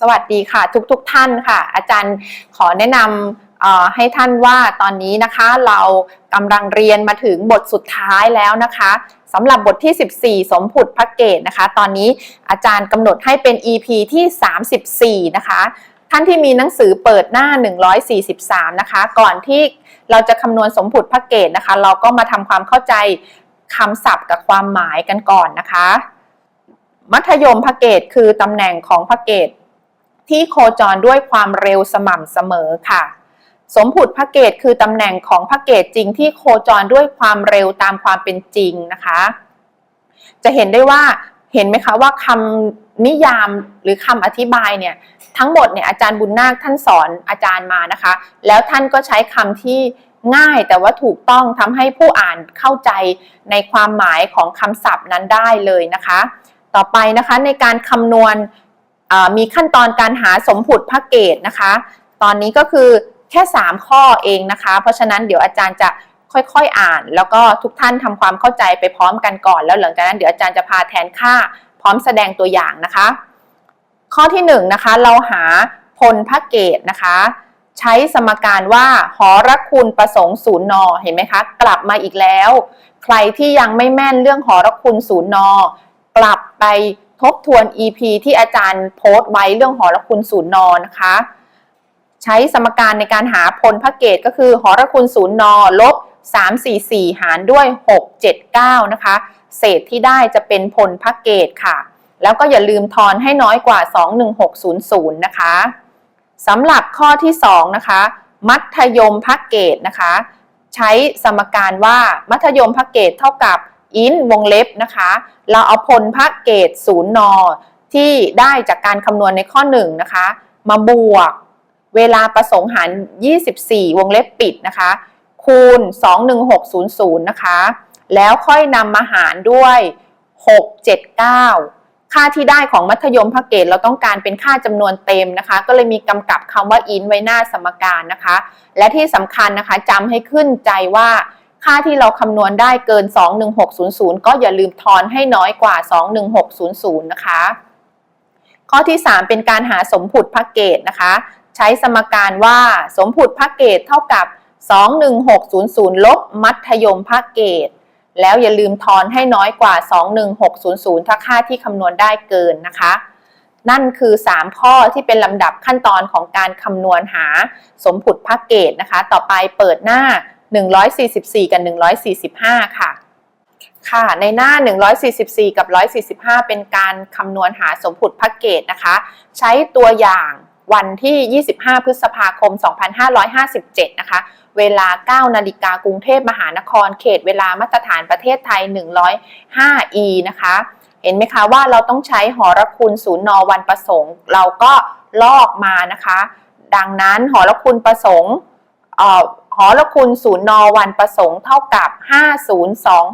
สวัสดีค่ะทุกๆทท่านค่ะ อาจารย์ขอแนะนำให้ท่านว่าตอนนี้นะคะเรากำลังเรียนมาถึงบทสุดท้ายแล้วนะคะสำหรับบทที่ 14 สมผุดพระเกตนะคะ ตอนนี้อาจารย์กำหนดให้เป็น EP ที่ 34 นะคะ ท่านที่มีหนังสือเปิดหน้า 143 นะคะ ก่อนที่เราจะคำนวณสมผุดพระเกตนะคะ เราก็มาทำความเข้าใจคำศัพท์กับความหมายกันก่อนนะคะ มัธยมพระเกตคือตำแหน่งของพระเกต ที่โคจรด้วยความเร็วสม่ำเสมอค่ะ สมผุดพระเกตคือตำแหน่งของพระเกตจริงที่โคจรด้วยความเร็วตามความเป็นจริงนะคะ จะเห็นได้ว่าเห็นไหมคะว่าคำนิยามหรือคำอธิบายเนี่ยทั้งหมดเนี่ยอาจารย์บุญนาคท่านสอนอาจารย์มานะคะ แล้วท่านก็ใช้คำที่ง่ายแต่ว่าถูกต้องทำให้ผู้อ่านเข้าใจในความหมายของคำศัพท์นั้นได้เลยนะคะ ต่อไปนะคะในการคำนวณ มีขั้นตอนการหาสมผุดพระเกตนะคะ ตอนนี้ก็คือแค่ 3 ข้อเองนะคะ เพราะฉะนั้นเดี๋ยวอาจารย์จะค่อยๆอ่าน แล้วก็ทุกท่านทำความเข้าใจไปพร้อมกันก่อน แล้วหลังจากนั้นเดี๋ยวอาจารย์จะพาแทนค่าพร้อมแสดงตัวอย่างนะคะ ข้อที่1นนะคะเราหาพลพระเกตนะคะ ใช้สมการว่าหอรคุณประสงค์ศูนย์นอเห็นไหมคะ กลับมาอีกแล้ว ใครที่ยังไม่แม่นเรื่องหอรคุณศูนย์นอ กลับไป ทบทวน EP ที่อาจารย์โพสต์ไว้เรื่องหอระคุณศูนย์นอนนะคะ ใช้สมการในการหาพลพระเกตก็คือหอระคุณศูนย์นอลบ344 หารด้วย 679 นะคะ เศษที่ได้จะเป็นพลพระเกตค่ะ แล้วก็อย่าลืมทอนให้น้อยกว่า 21600 นะคะสำหรับข้อที่ 2 นะคะ มัธยมพระเกตนะคะ ใช้สมการว่ามัธยมพระเกตเท่ากับ อินวงเล็บนะคะ เราเอาพลพระเกตศูนย์นอที่ได้จากการคำนวณในข้อ1นะคะ มาบวกเวลาประสงค์หาร 24 วงเล็บปิดนะคะ คูณ 21600 นะคะ แล้วค่อยนำมาหารด้วย 679 ค่าที่ได้ของมัธยมพระเกตเราต้องการเป็นค่าจำนวนเต็มนะคะ ก็เลยมีกำกับคำว่า in ไว้หน้าสมการนะคะ และที่สำคัญนะคะจำให้ขึ้นใจว่า ค่าที่เราคำนวณได้เกิน 21600 ก็อย่าลืมทอนให้น้อยกว่า 21600 นะคะ ข้อที่ 3 เป็นการหาสมผุดพระเกตนะคะ ใช้สมการว่าสมผุดพระเกตเท่ากับ 21600 ลบมัธยมพระเกต แล้วอย่าลืมทอนให้น้อยกว่า 21600 ถ้าค่าที่คำนวณได้เกินนะคะนั่นคือ 3 ข้อที่เป็นลำดับขั้นตอนของการคำนวณหาสมผุดพระเกตนะคะ ต่อไปเปิดหน้า 144 กับ 145 ค่ะ ค่ะ ในหน้า 144 กับ 145 เป็นการคำนวณหาสมผุดพระเกตนะคะ ใช้ตัวอย่างวันที่ 25 พฤษภาคม 2557 นะคะ เวลา 9 นาฬิกากรุงเทพมหานคร เขตเวลามาตรฐานประเทศไทย 105 e นะคะ เห็นไหมคะว่าเราต้องใช้หอรคุณศูนย์นอวันประสงค์ เราก็ลอกมานะคะ ดังนั้นหอรคุณประสงค์ อละคุณศูนย์นอวันประสงค์เท่ากับ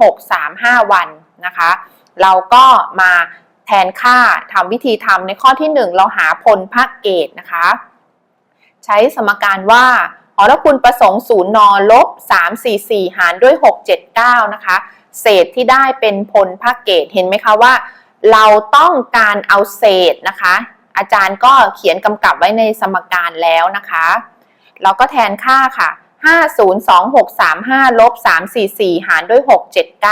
502635 วันนะคะ เราก็มาแทนค่าทำวิธีทำในข้อที่ 1 เราหาพลภาคเกตนะคะ ใช้สมการว่าหอละคุณประสงค์ศูนย์นอลบ 344 หารด้วย 679 นะคะ เศษที่ได้เป็นพลภาคเกตเห็นไหมคะว่า เราต้องการเอาเศษนะคะ อาจารย์ก็เขียนกำกับไว้ในสมการแล้วนะคะ เราก็แทนค่าค่ะ 502635ลบ344 หารด้วย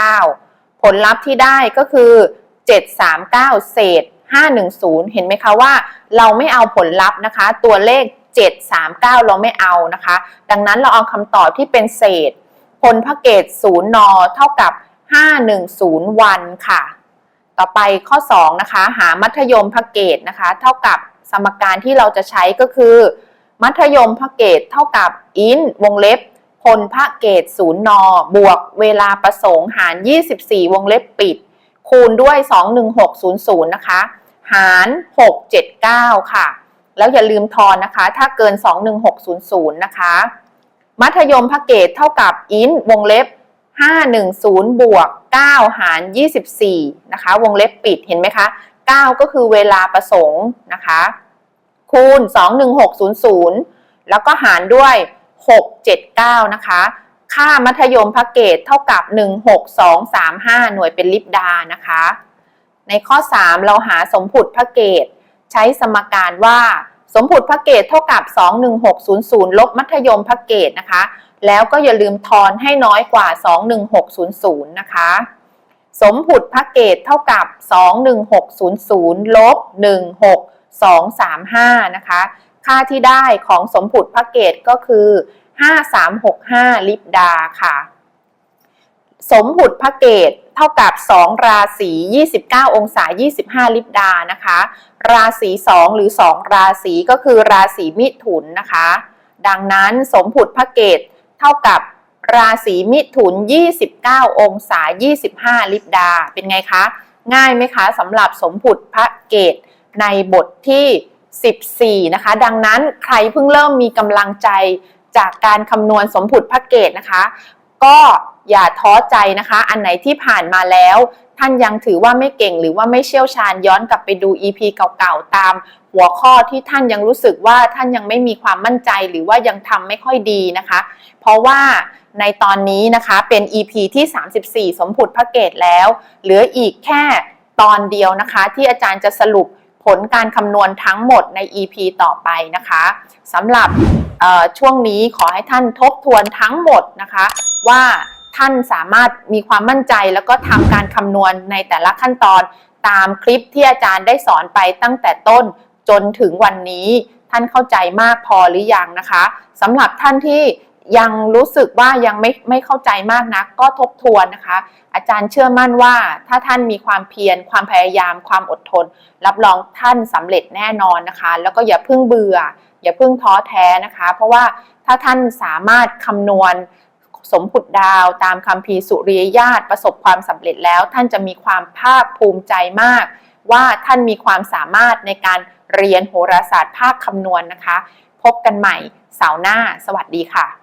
679 ผลลัพธ์ที่ได้ก็คือ 739 เศษ 510 เห็นไหมคะว่าเราไม่เอาผลลัพธ์นะคะ ตัวเลข 739 เราไม่เอานะคะ ดังนั้นเราเอาคำตอบที่เป็นเศษ ผลพระเกต0นอเท่ากับ 510 วันค่ะ ต่อไปข้อ 2 นะคะ หามัธยมพระเกตนะคะ เท่ากับสมการที่เราจะใช้ก็คือ มัธยมพระเกตเท่ากับอินวงเล็บพลพระเกตศูนย์นอบวกเวลาประสงค์หาร 24 วงเล็บปิด คูณด้วย 21600 นะคะหหาร 679 ค่ะ แล้วอย่าลืมทอนนะคะ ถ้าเกิน 21600 นะคะ มัธยมพระเกตเท่ากับอินวงเล็บ 510 บวก 9 หาร 24 นะคะ วงเล็บปิดเห็นไหมคะ 9 ก็คือเวลาประสงค์นะคะ คูณ 21600 แล้วก็หารด้วย 679 นะคะ ค่ามัธยมพระเกตเท่ากับ 16235 หน่วยเป็นลิปดานะคะ ในข้อ 3 เราหาสมผุดพระเกตใช้สมการว่าสมผุดพระเกตเท่ากับ 21600 ลบมัธยมพระเกตนะคะ แล้วก็อย่าลืมทอนให้น้อยกว่า 21600 นะคะ สมผุดพระเกตเท่ากับ 21600 ลบ 235 นะคะ ค่าที่ได้ของสมผุดพระเกตก็คือ 5365 ลิปดาค่ะ สมผุดพระเกตเท่ากับ 2 ราศี 29 องศา 25 ลิปดานะคะ ราศี 2 หรือ 2 ราศีก็คือราศีมิถุนนะคะ ดังนั้นสมผุดพระเกตเท่ากับราศีมิถุน 29 องศา 25 ลิปดา เป็นไงคะ ง่ายไหมคะสำหรับสมผุดพระเกต ในบทที่ 14 นะคะ ดังนั้นใครเพิ่งเริ่มมีกำลังใจจากการคำนวณสมผุดพระเกตนะคะ ก็อย่าท้อใจนะคะ อันไหนที่ผ่านมาแล้ว ท่านยังถือว่าไม่เก่งหรือว่าไม่เชี่ยวชาญย้อนกลับไปดู EP เก่าๆ ตามหัวข้อที่ท่านยังรู้สึกว่าท่านยังไม่มีความมั่นใจหรือว่ายังทำไม่ค่อยดีนะคะ เพราะว่าในตอนนี้นะคะเป็น EP ที่ 34 สมผุดพระเกตแล้ว เหลืออีกแค่ตอนเดียวนะคะ ที่อาจารย์จะสรุป ลการคำนวณทั้งหมดใน EP ต่อไปนะคะสำหรับช่วงนี้ขอให้ท่านทบทวนทั้งหมดนะคะ ว่าท่านสามารถมีความมั่นใจแล้วก็ทำการคำนวณในแต่ละขั้นตอนตามคลิปที่อาจารย์ได้สอนไปตั้งแต่ต้นจนถึงวันนี้ ท่านเข้าใจมากพอหรือยังนะคะสำหรับท่านที่ ยังรู้สึกว่ายังไม่ไม่เข้าใจมากนัก ก็ทบทวนนะคะ อาจารย์เชื่อมั่นว่าถ้าท่านมีความเพียร ความพยายาม ความอดทน รับรองท่านสำเร็จแน่นอนนะคะ แล้วก็อย่าเพิ่งเบื่อ อย่าเพิ่งท้อแท้นะคะ เพราะว่าถ้าท่านสามารถคำนวณสมผุดดาวตามคำพีสุริยญาติประสบความสำเร็จแล้ว ท่านจะมีความภาคภูมิใจมาก ว่าท่านมีความสามารถในการเรียนโหราศาสตร์ภาคคำนวณนะคะ พบกันใหม่เสาร์หน้า สวัสดีค่ะ